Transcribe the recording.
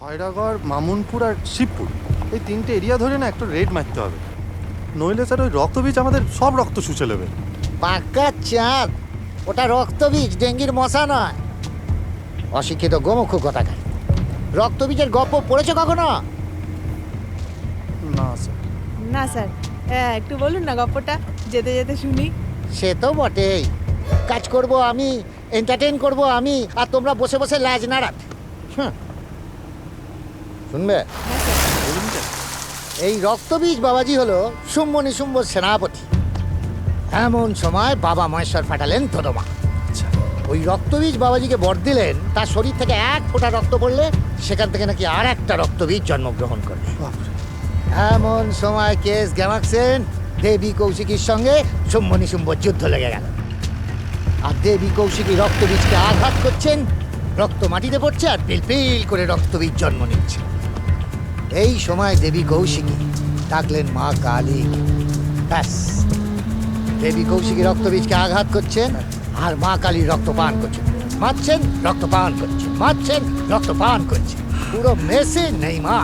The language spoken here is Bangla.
খয়রাগড় মামুনপুর আর শিবপুর। এই তিনটে এরিয়া ধরে না একটা রেড মারতে হবে। নইলে স্যার ওই রক্তবীজ আমাদের সব রক্ত শুষে নেবে। পাক্কা চাঁদ। ওটা রক্তবীজ ডেঙ্গির মশা নয়। অশিক্ষিত গোমুখ কথাকার। রক্তবীজের গপ্প পড়েছো কখনো? না স্যার। না স্যার। হ্যাঁ একটু বলুন না গল্পটা যেতে যেতে শুনি। সে তো বটেই। কাজ করব আমি এন্টারটেইন করব আমি আর তোমরা বসে বসে লাজ নাড়াত হুঁ। শুনবে? এই রক্তবীজ বাবাজি হলো শুম্ভ নিশুম্ভ সেনাপতি। এমন সময় বাবা মহেশ্বর ফাটালেন তোদমা ওই রক্তবীজ বাবাজিকে বর দিলেন, তার শরীর থেকে এক ফোঁটা রক্ত পড়লে সেখান থেকে নাকি আর একটা রক্তবীজ জন্মগ্রহণ করবে এমন সময় কেস গ্যামাক্সেন দেবী কৌশিকীর সঙ্গে শুম্ভ নিশুম্ভ যুদ্ধ লেগে গেল। আর দেবী কৌশিকী রক্তবীজকে আঘাত করছেন, রক্ত মাটিতে পড়ছে আর পিলপিল করে রক্তবীজ জন্ম নিচ্ছে। এই সময় দেবী কৌশিকী ডাকলেন মা কালী। ব্যাস, দেবী কৌশিকী রক্তবীজকে আঘাত করছেন আর মা কালী রক্তপান করছেন। মারছেন, রক্তপান করছেন, মারছেন, রক্তপান করছে পুরো মেসে নেই মা